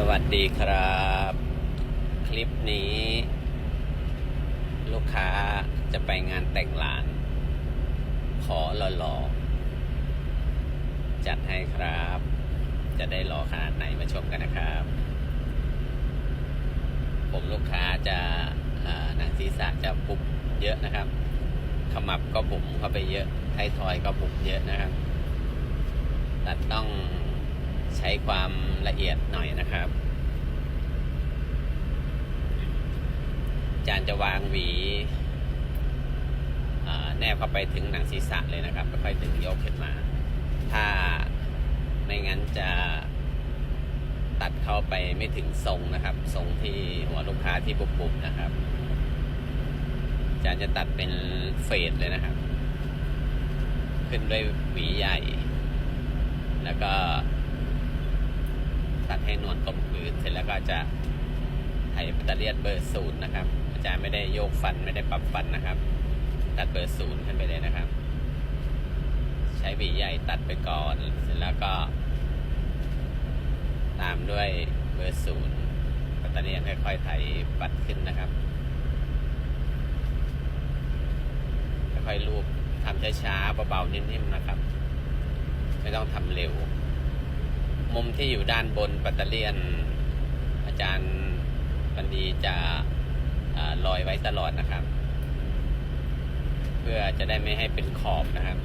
สวัสดีครับ คลิปนี้ ลูกค้าจะไปงานแต่งหลาน ขอหล่อๆ จัดให้ครับ จะได้หล่อขนาดไหนมาชมกันนะครับ ผมลูกค้าจะหนังศีรษะจะปุบเยอะนะครับ ขมับก็บุ๋มเข้าไปเยอะไททอยก็บุ๋มเยอะนะครับ ตัดต้อง ใช้ความละเอียดหน่อยนะครับจารย์จะวางหวีแนบเข้าไปถึงหนังศีรษะเลยนะครับค่อยๆดึงยกขึ้นมา ถ้าไม่งั้นจะตัดเข้าไปไม่ถึงทรงนะครับ ทรงที่หัวลูกค้าที่บุบๆนะครับจารย์จะตัดเป็นเฟดเลยนะครับ ขึ้นด้วยหวีใหญ่ แล้วก็ ตัดให้นวลกลมกลืนเสร็จแล้วก็จะไถปัตเตอร์เลียนเบอร์ศูนย์นะครับ อาจารย์ไม่ได้โยกฟันไม่ได้ปรับฟันนะครับ ตัดเบอร์ศูนย์ขึ้นไปเลยนะครับ ใช้หวีใหญ่ตัดไปก่อนเสร็จแล้วก็ ตามด้วยเบอร์ศูนย์ปัตเตอร์เลียค่อยๆไถปัดขึ้นนะครับค่อยๆลูบทำช้าๆเบาๆนิ่มๆนะครับ ไม่ต้องทำเร็ว มุมที่อยู่ด้านบนปัตเตอร์เลียน อาจารย์บันดีจะลอยไว้ตลอดนะครับ เพื่อจะได้ไม่ให้เป็นขอบนะครับ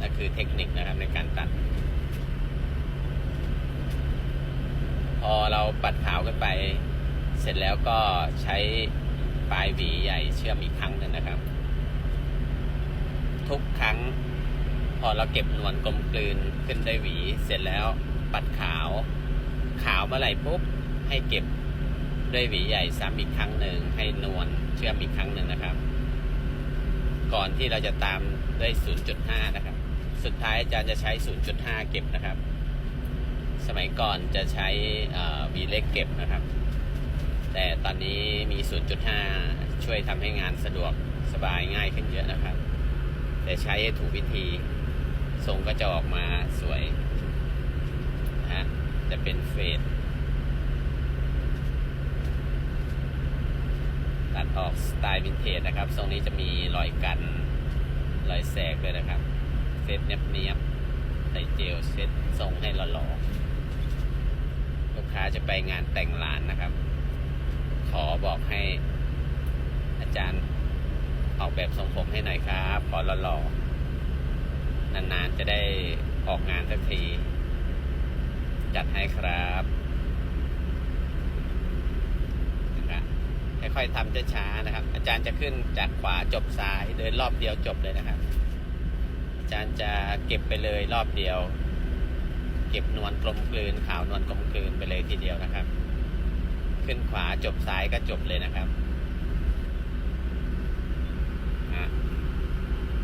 นั่นคือเทคนิคนะครับในการตัด พอเราปัดขาวขึ้นไป เสร็จแล้วก็ใช้ปลายหวีใหญ่เชื่อมอีกครั้งหนึ่งนะครับ ทุกครั้งพอเราเก็บนวลกลมกลืนขึ้นได้หวีเสร็จแล้ว ปัดขาว ขาวเมื่อไหร่ปุ๊บให้เก็บด้วยหวีใหญ่ซ้ำอีกครั้งหนึ่งให้นวลเชื่อมอีกครั้งหนึ่งนะครับ ก่อนที่เราจะตามด้วย 0.5 นะครับ สุดท้ายอาจารย์จะใช้ 0.5 เก็บนะครับ สมัยก่อนจะใช้วีเล็กเก็บนะครับ แต่ตอนนี้มี 0.5 ช่วยทำให้งานสะดวกสบายง่ายขึ้นเยอะนะครับ แต่ใช้ให้ถูกวิธีทรงก็จะออกมาสวย จะเป็นเฟดตัดออกสไตล์วินเทจนะครับ ทรงนี้จะมีรอยกัน รอยแสกเลยนะครับ เซตเนียบเนียบๆใส่เจลเซตทรงให้หล่อๆลูกค้าจะไปงานแต่งหลานนะครับ ขอบอกให้อาจารย์ออกแบบทรงผมให้หน่อยครับพอหล่อๆนานๆจะได้ออกงานสักที จัดให้ครับนะค,ค่อยๆทำช้าๆนะครับ อาจารย์จะขึ้นจากขวาจบซ้ายเดินรอบเดียวจบเลยนะครับ อาจารย์จะเก็บไปเลยรอบเดียว เก็บนวลกลมกลืนขาวนวลกลมกลืนไปเลยทีเดียวนะครับ ขึ้นขวาจบซ้ายก็จบเลยนะครับ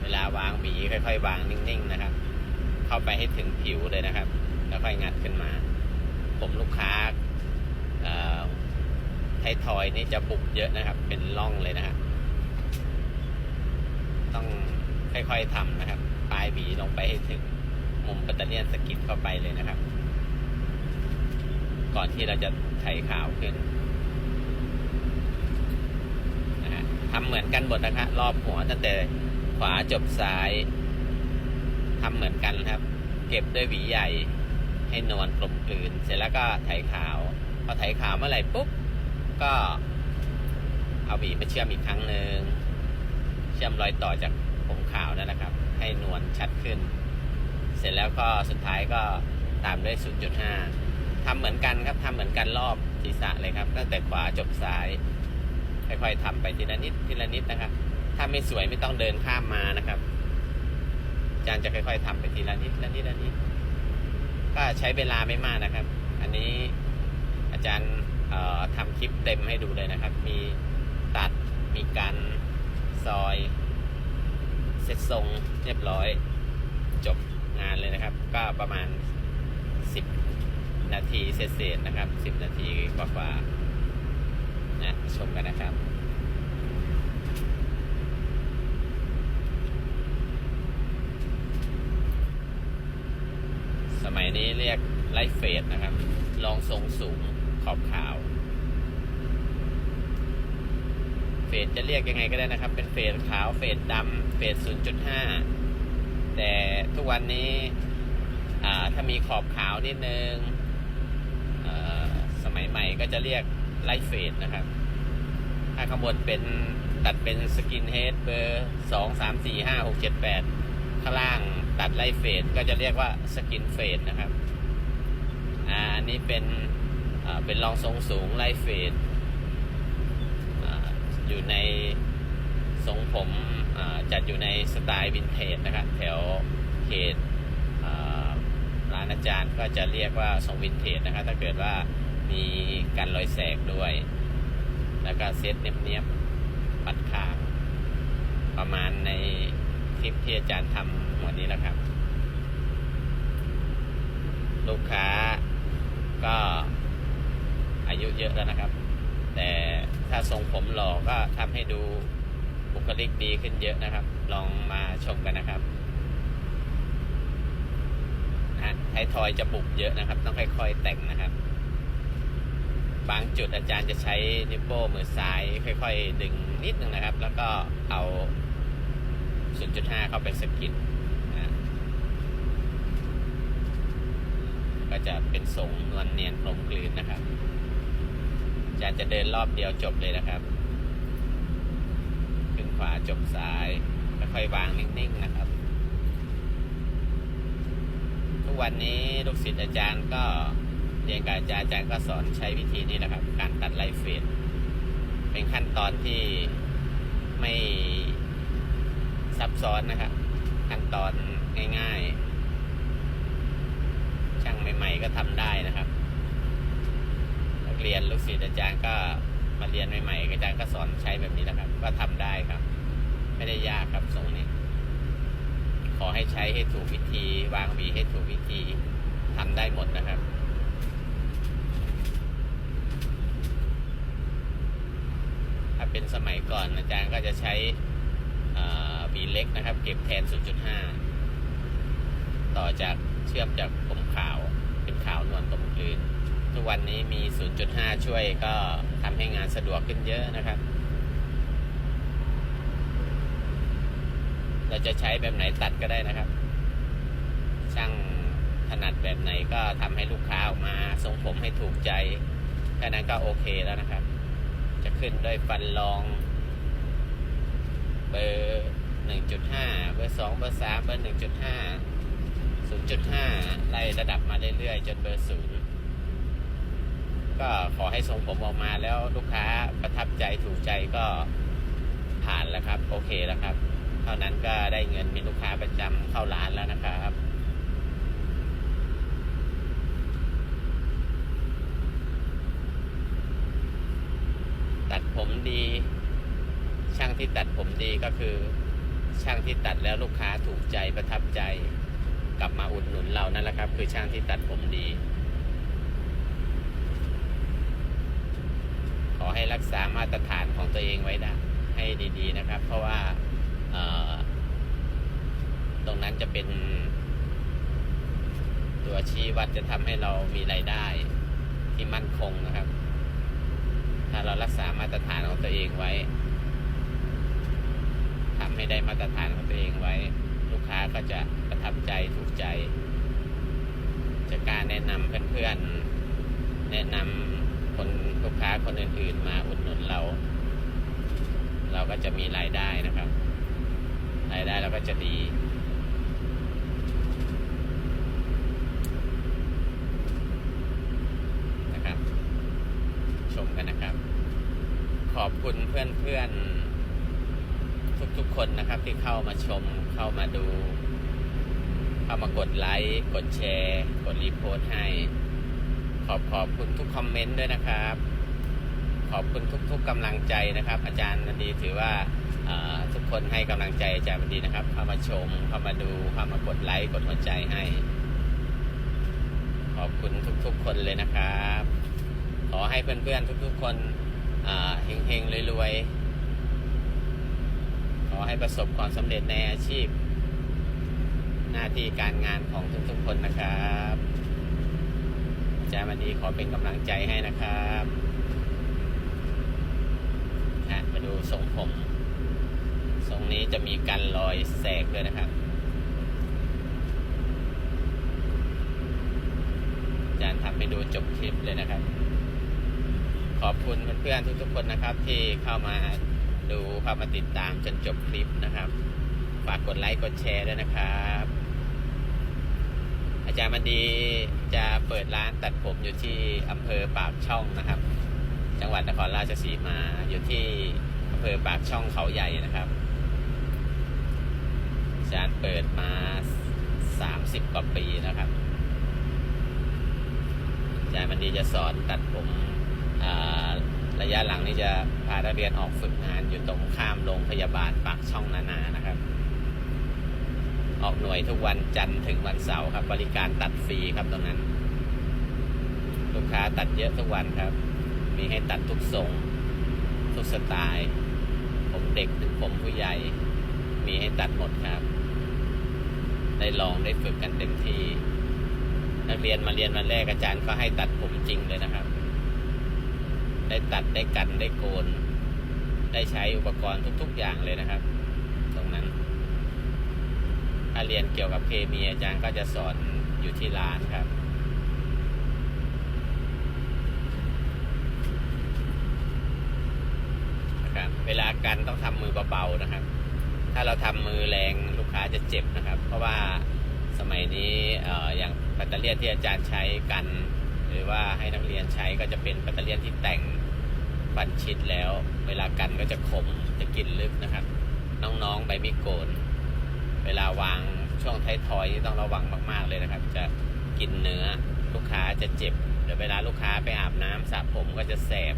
เวลาวางหวีค่อยๆ วางนิ่งๆนะครับ เข้าไปให้ถึงผิวเลยนะครับ แล้วค่อยงัดขึ้นมา ผมลูกค้าไทยทอยนี่จะบุบเยอะนะครับ เป็นร่องเลยนะครับต้องค่อยๆทำนะครับ ปลายหวีลงไปให้ถึง มุมปัตเตอร์เลียนสกิดเข้าไปเลยนะครับ ก่อนที่เราจะไถขาวขึ้นนะฮะทำเหมือนกันหมดนะครับรอบหัวตั้งแต่ขวาจบซ้ายทำเหมือนกันครับ เก็บด้วยหวีใหญ่ ให้นวลกลมกลืน เสร็จแล้วก็ไถขาว พอไถขาวเมื่อไหร่ปุ๊บ ก็เอาหวีมาเชื่อมอีกครั้งหนึ่ง เชื่อมรอยต่อจากผมขาวนั่นนะครับ ให้นวลชัดขึ้น เสร็จแล้วก็สุดท้ายก็ตามด้วย 0.5ทำเหมือนกันครับทำเหมือนกันรอบศีรษะเลยครับ ตั้งแต่ขวาจบซ้าย ค่อยๆทำไปทีละนิดทีละนิดนะครับ ถ้าไม่สวยไม่ต้องเดินข้ามมานะครับ อาจารย์จะค่อยๆทำไปทีละนิดละนิดละนิด ก็ใช้เวลาไม่มากนะครับ อันนี้อาจารย์ทำคลิปเต็มให้ดูเลยนะครับ มีตัดมีการซอยเสร็จทรงเรียบร้อยจบงานเลยนะครับ ก็ประมาณ 10 นาทีเศษๆนะครับ 10 นาทีกว่าๆนะชมกันนะครับ สมัย นี้เรียกไลฟ์เฟดนะครับรองทรงสูงขอบขาว เฟดจะเรียกยังไงก็ได้นะครับ เป็นเฟดขาว เฟดดำเฟด0.5 แต่ทุกวันนี้ถ้ามีขอบขาวนิดนึงสมัยใหม่ก็จะเรียกไลท์เฟดนะครับ ถ้าข้างบนเป็นตัดเป็นสกินเฮดเบอร์สองสามสี่ห้าหกเจ็ดแปดข้างล่าง ตัดไลท์เฟดก็จะเรียกว่าสกินเฟดนะครับอ่าอันนี้เป็นเป็นรองทรงสูงไลท์เฟดอยู่ในทรงผมจัดอยู่ในสไตล์วินเทจนะครับแถวเขตอ่าร้านอาจารย์ก็จะเรียกว่าทรงวินเทจนะครับถ้าเกิดว่ามีการรอยแสกด้วย แล้วก็เซตเนียบๆปัดขางประมาณในคลิปที่อาจารย์ทำ หัวนี้แหละครับ ลูกค้าก็อายุเยอะแล้วนะครับ แต่ถ้าทรงผมหล่อก็ทำให้ดูบุคลิกดีขึ้นเยอะนะครับ ลองมาชมกันนะครับนะฮะไททอยจะบุกเยอะนะครับ ต้องค่อยๆแต่งนะครับ บางจุดอาจารย์จะใช้นิ้วโป้งมือซ้าย ค่อย ๆ ดึงนิดนึงนะครับ แล้วก็เอา 0.5 เข้าไปสกิดนะก็ จะเป็นทรงนวลเนียนกลมกลืนนะครับอาจารย์จะเดินรอบเดียวจบเลยนะครับ ขึ้นขวาจบซ้ายค่อยวางนิ่งๆนะครับ ทุกวันนี้ลูกศิษย์อาจารย์ก็เรียนกับอาจารย์อาจารย์ก็สอนใช้วิธีนี้นะครับ การตัดไลฟ์เฟดเป็นขั้นตอนที่ไม่ซับซ้อนนะครับ ขั้นตอนง่าย ๆ ใหม่ก็ทำได้นะครับ นักเรียนลูกศิษย์อาจารย์ก็มาเรียนใหม่ๆอาจารย์ก็สอนใช้แบบนี้นะครับ ก็ทำได้ครับ ไม่ได้ยากครับทรงนี้ ขอให้ใช้ให้ถูกวิธี วางวีให้ถูกวิธีทำได้หมดนะครับถ้าเป็นสมัยก่อนอาจารย์ก็จะใช้วีเล็กนะครับ เก็บแทน 0.5 ต่อจากเชื่อมจากผมขาว ขาวนวลกลมกลืน ทุกวันนี้มี 0.5 ช่วยก็ทำให้งานสะดวกขึ้นเยอะนะครับ เราจะใช้แบบไหนตัดก็ได้นะครับ ช่างถนัดแบบไหนก็ทำให้ลูกค้าออกมาทรงผมให้ถูกใจแค่นั้นก็โอเคแล้วนะครับ จะขึ้นด้วยฟันรอง เบอร์ 1.5 เบอร์ 2 เบอร์ 3 เบอร์ 1.5 0.5 ไล่ระดับมาเรื่อยๆ จนเบอร์0ก็ขอให้ทรงผมออกมาแล้วลูกค้าประทับใจถูกใจก็ผ่านแล้วครับ โอเคแล้วครับ เท่านั้นก็ได้เงินมีลูกค้าประจำเข้าร้านแล้วนะครับตัดผมดี ช่างที่ตัดผมดีก็คือ ช่างที่ตัดแล้วลูกค้าถูกใจประทับใจ กลับมาอุดหนุนเรานั่นแหละครับ คือช่างที่ตัดผมดี ขอให้รักษามาตรฐานของตัวเองไว้ได้ให้ดี ๆ นะครับ เพราะว่าตรงนั้นจะเป็น ตัวชี้วัดจะทำให้เรามีรายได้ที่มั่นคงนะครับ ถ้าเรารักษามาตรฐานของตัวเองไว้ทำให้ได้มาตรฐานของตัวเองไว้ ลูกค้าก็จะ ทับใจถูกใจจะกล้ารแนะนำเพื่อนๆ แนะนำคนลูกค้าคนอื่นๆ มาอุดหนุนเรา เราก็จะมีรายได้นะครับ รายได้เราก็จะดีนะครับ ชมกันนะครับ ขอบคุณเพื่อนๆทุกๆคนนะครับที่เข้ามาชมเข้ามาดู เข้ามากดไลค์ กดแชร์ กดรีโพสให้ ขอบขอบคุณทุกคอมเมนต์ด้วยนะครับ ขอบคุณทุกๆกำลังใจนะครับ อาจารย์วันดีถือว่าทุกคนให้กำลังใจอาจารย์วันดีนะครับ เข้ามาชม เข้ามาดู เข้ามากดไลค์ กดหัวใจให้ ขอบคุณทุกๆคนเลยนะครับ ขอให้เพื่อนๆทุกๆคนเฮงๆรวยๆขอให้ประสบความสำเร็จในอาชีพ หน้าที่การงานของทุกๆคนนะครับจารย์วันนี้ขอเป็นกำลังใจให้นะครับอะมาดูทรงผมทรงนี้จะมีการรอยแสกด้วยนะครับอาจารย์ทำให้ดูจบคลิปเลยนะครับ ขอบคุณเพื่อนๆทุกๆคนนะครับ ที่เข้ามาดูเข้ามาติดตามจนจบคลิปนะครับ ฝากกดไลค์กดแชร์ด้วยนะครับ อาจารย์มันดีจะเปิดร้านตัดผมอยู่ที่อำเภอปากช่องนะครับ จังหวัดนครราชสีมาอยู่ที่อำเภอปากช่องเขาใหญ่นะครับอาจารย์เปิดมา30กว่าปีนะครับอาจารย์มันดีจะสอนตัดผมระยะหลังนี้จะพานักเรียนออกฝึกงานอยู่ตรงข้ามโรงพยาบาลปากช่องนานานะครับ ออกหน่วยทุกวันจันทร์ถึงวันเสาร์ครับ บริการตัดฟรีครับตรงนั้น ลูกค้าตัดเยอะทุกวันครับ มีให้ตัดทุกทรงทุกสไตล์ ผมเด็กถึงผมผู้ใหญ่ มีให้ตัดหมดครับ ได้ลองได้ฝึกกันเต็มที่ นักเรียนมาเรียนวันแรกอาจารย์ก็ให้ตัดผมจริงเลยนะครับ ได้ตัดได้กันได้โกน ได้ใช้อุปกรณ์ทุก ๆ อย่างเลยนะครับาเรียนเกี่ยวกับเคมีอาจารย์ก็จะสอนอยู่ที่ร้านครับ นะครับ เวลากันต้องทำมือเบาๆนะครับ ถ้าเราทำมือแรงลูกค้าจะเจ็บนะครับ เพราะว่าสมัยนี้ออย่างแบตเตอรี่ยที่อาจารย์ใช้กัน หรือว่าให้นักเรียนใช้ก็จะเป็นแบตเตอรี่ยที่แต่งบันชิดแล้ว เวลากันก็จะคมจะกินลึกนะครับ น้องๆใบมีโกน วลาวางช่วงท้ายทอยนี่ต้องระวังมาก ๆ เลยนะครับ จะกินเนื้อลูกค้าจะเจ็บเดี๋ยวเวลาลูกค้าไปอาบน้ำสระผมก็จะแสบ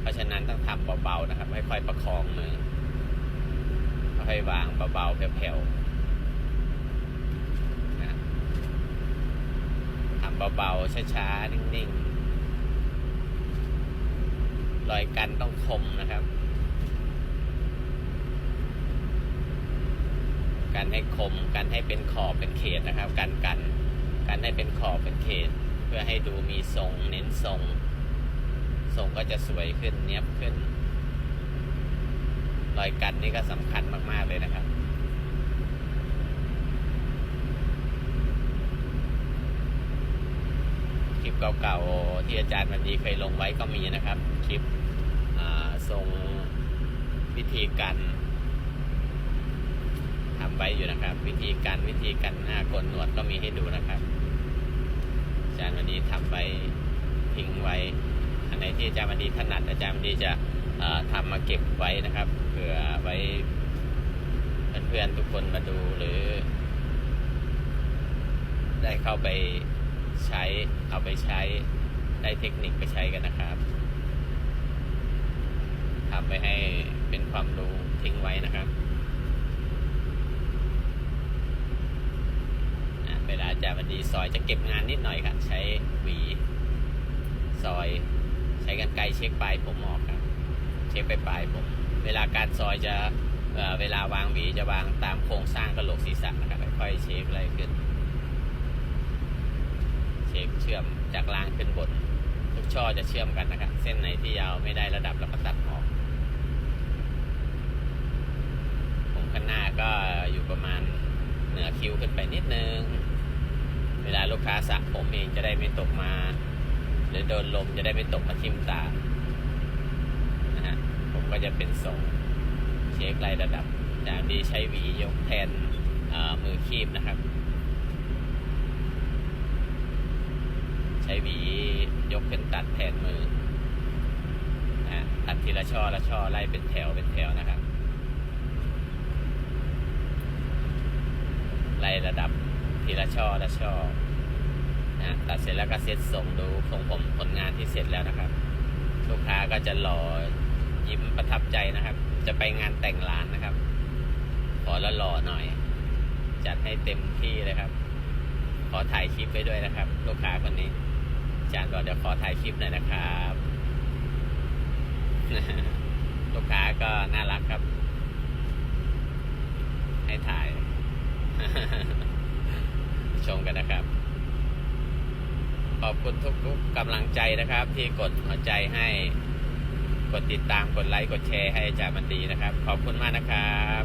เพราะฉะนั้นต้องทำเบาๆนะครับค่อยๆประคองมือค่อยวางเบาๆแผ่วๆนะทำเบาๆช้าๆนิ่งๆรอยกันต้องคมนะครับ การให้คมการให้เป็นขอบเป็นเขตนะครับการกันการให้เป็นขอบเป็นเขต เพื่อให้ดูมีทรงเน้นทรง ทรงก็จะสวยขึ้นเนี้ยบขึ้น รอยกันนี่ก็สำคัญมาก ๆ เลยนะครับคลิปเก่าๆที่อาจารย์วันดีเคยลงไว้ก็มีนะครับ คลิปทรงวิธีการ ไว้อยู่นะครับ วิธีการวิธีการหน้าโกนหนวดก็มีให้ดูนะครับอาจารย์วันดีทำไว้ทิ้งไว้ อันไหนที่อาจารย์วันดีถนัดอาจารย์วันดีจะเอ่อทำมาเก็บไว้นะครับเผื่อไว้เพื่อนๆทุกคนมาดูหรือ ได้เข้าไปใช้เอาไปใช้ได้เทคนิคไปใช้กันนะครับทำไปให้เป็นความรู้ทิ้งไว้นะครับ อะเวลาอาจารย์วันดีซอยจะเก็บงานนิดหน่อยครับใช้หวี ซอย ใช้กันไกรเช็คปลายผมออกครับ เช็คไปปลายผม เวลาการซอยจะเเวลาวางหวีจะวางตามโครงสร้างกระโหลกศีรษะนะครับค่อยๆเช็คอะไรขึ้น เช็คเชื่อมจากล่างขึ้นบน ทุกช่อจะเชื่อมกันนะครับ เส้นไหนที่ยาวไม่ได้ระดับเราก็ตัดออกผมข้างหน้าก็อยู่ประมาณเหนือคิ้วขึ้นไปนิดนึง เวลาลูกค้าสระผมเองจะได้ไม่ตกมา หรือโดนลมจะได้ไม่ตกมาทิ่มตานะฮะผมก็จะเป็นทรงเช็คไล่ระดับจากดีใช้หวียกแทนมือคีบนะครับ ใช้หวียกขึ้นตัดแทนมือนะตัดทีละช่อละช่อไล่เป็นแถวเป็นแถวนะครับไล่ระดับ ทีละช่อละช่อนะตัดเสร็จแล้วก็เซ็ตส่งดูทรงผมผลงานที่เสร็จแล้วนะครับ ลูกค้าก็จะรอยิ้มประทับใจนะครับ จะไปงานแต่งร้านนะครับ ขอละหล่อหน่อย จัดให้เต็มที่เลยครับ ขอถ่ายคลิปไว้ด้วยนะครับ ลูกค้าคนนี้อาจารย์บอกเดี๋ยวขอถ่ายคลิปหน่อยนะครับลูกค้าก็น่ารักครับ ให้ถ่าย ชมกันนะครับ ขอบคุณทุกๆกำลังใจนะครับ ที่กดหัวใจให้กดติดตามกดไลค์กดแชร์ให้อาจารย์มันดีนะครับ ขอบคุณมากนะครับ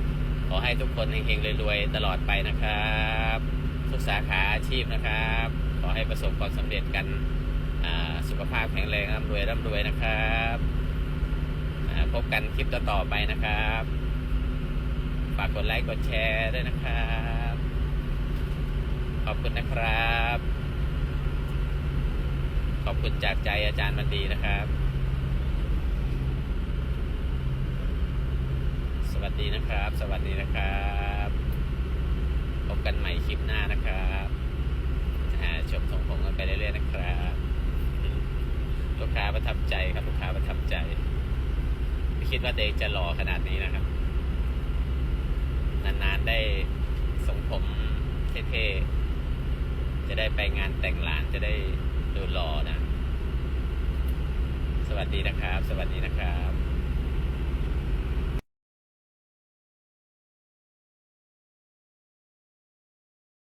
ขอให้ทุกคนเฮงๆรวยๆตลอดไปนะครับ ทุกสาขาอาชีพนะครับ ขอให้ประสบความสำเร็จกันสุขภาพแข็งแรงร่ำรวยร่ำรวยนะครับพบกันคลิปต่อๆไปนะครับ ฝากกดไลค์กดแชร์ด้วยนะครับ ขอบคุณนะครับ ขอบคุณจากใจอาจารย์มันดีนะครับ สวัสดีนะครับ สวัสดีนะครับพบกันใหม่คลิปหน้านะครับอ่าชมทรงผมกันไปเรื่อยๆนะครับลูกค้าประทับใจครับลูกค้าประทับใจไม่คิดว่าเด็กจะหล่อขนาดนี้นะครับ นานๆได้ทรงผมเท่ๆ จะได้ไปงานแต่งหลานจะได้ดูหล่อนะ สวัสดีนะครับ สวัสดีนะครับ